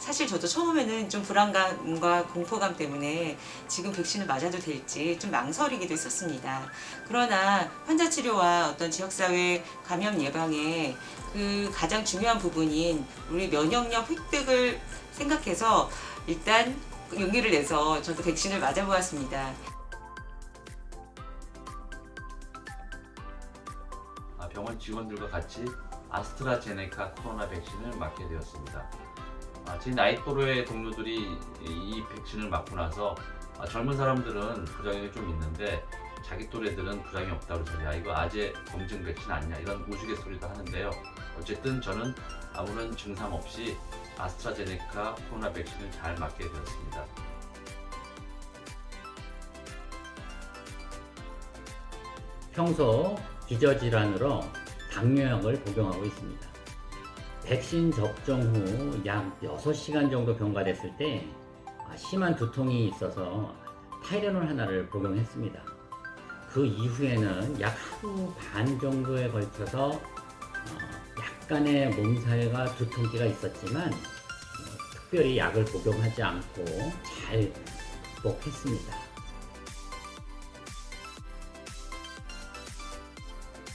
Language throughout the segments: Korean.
사실 저도 처음에는 좀 불안감과 공포감 때문에 지금 백신을 맞아도 될지 좀 망설이기도 했었습니다. 그러나 환자 치료와 어떤 지역사회 감염 예방에 그 가장 중요한 부분인 우리 면역력 획득을 생각해서 일단 용기를 내서 저도 백신을 맞아보았습니다. 아, 병원 직원들과 같이 아스트라제네카 코로나 백신을 맞게 되었습니다. 아, 제 나이 또래의 동료들이 이 백신을 맞고 나서 아, 젊은 사람들은 부작용이 좀 있는데 자기 또래들은 부작용이 없다고 그래서 야 이거 아재 검증 백신 아니냐 이런 우스갯소리도 하는데요. 어쨌든 저는 아무런 증상 없이 아스트라제네카 코로나 백신을 잘 맞게 되었습니다. 평소 기저질환으로 당뇨약을 복용하고 있습니다. 백신 접종 후 약 6시간 정도 경과됐을 때 아, 심한 두통이 있어서 타이레놀 하나를 복용했습니다. 그 이후에는 약 하루 반 정도에 걸쳐서 어, 약간의 몸살과 두통기가 있었지만 어, 특별히 약을 복용하지 않고 잘 극복했습니다.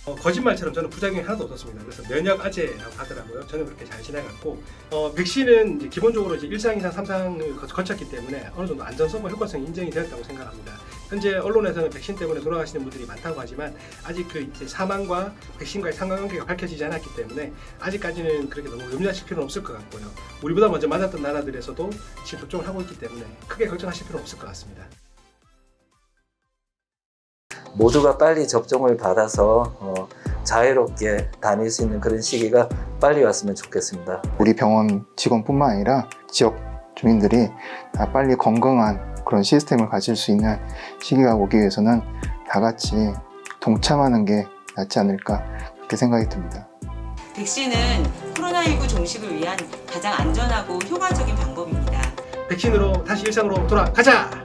어, 거짓말처럼 저는 부작용이 하나도 없었습니다. 그래서 면역 아재라고 하더라고요. 저는 그렇게 잘 지나갔고 어, 백신은 이제 기본적으로 이제 1상, 2상, 3상을 거쳤기 때문에 어느 정도 안전성과 효과성이 인정이 되었다고 생각합니다. 현재 언론에서는 백신 때문에 돌아가시는 분들이 많다고 하지만 아직 그 이제 사망과 백신과의 상관관계가 밝혀지지 않았기 때문에 아직까지는 그렇게 너무 염려하실 필요는 없을 것 같고요. 우리보다 먼저 맞았던 나라들에서도 지금 접종을 하고 있기 때문에 크게 걱정하실 필요는 없을 것 같습니다. 모두가 빨리 접종을 받아서 어, 자유롭게 다닐 수 있는 그런 시기가 빨리 왔으면 좋겠습니다. 우리 병원 직원뿐만 아니라 지역 주민들이 다 빨리 건강한 그런 시스템을 가질 수 있는 시기가 오기 위해서는 다 같이 동참하는 게 낫지 않을까 그렇게 생각이 듭니다. 백신은 코로나19 종식을 위한 가장 안전하고 효과적인 방법입니다. 백신으로 다시 일상으로 돌아가자!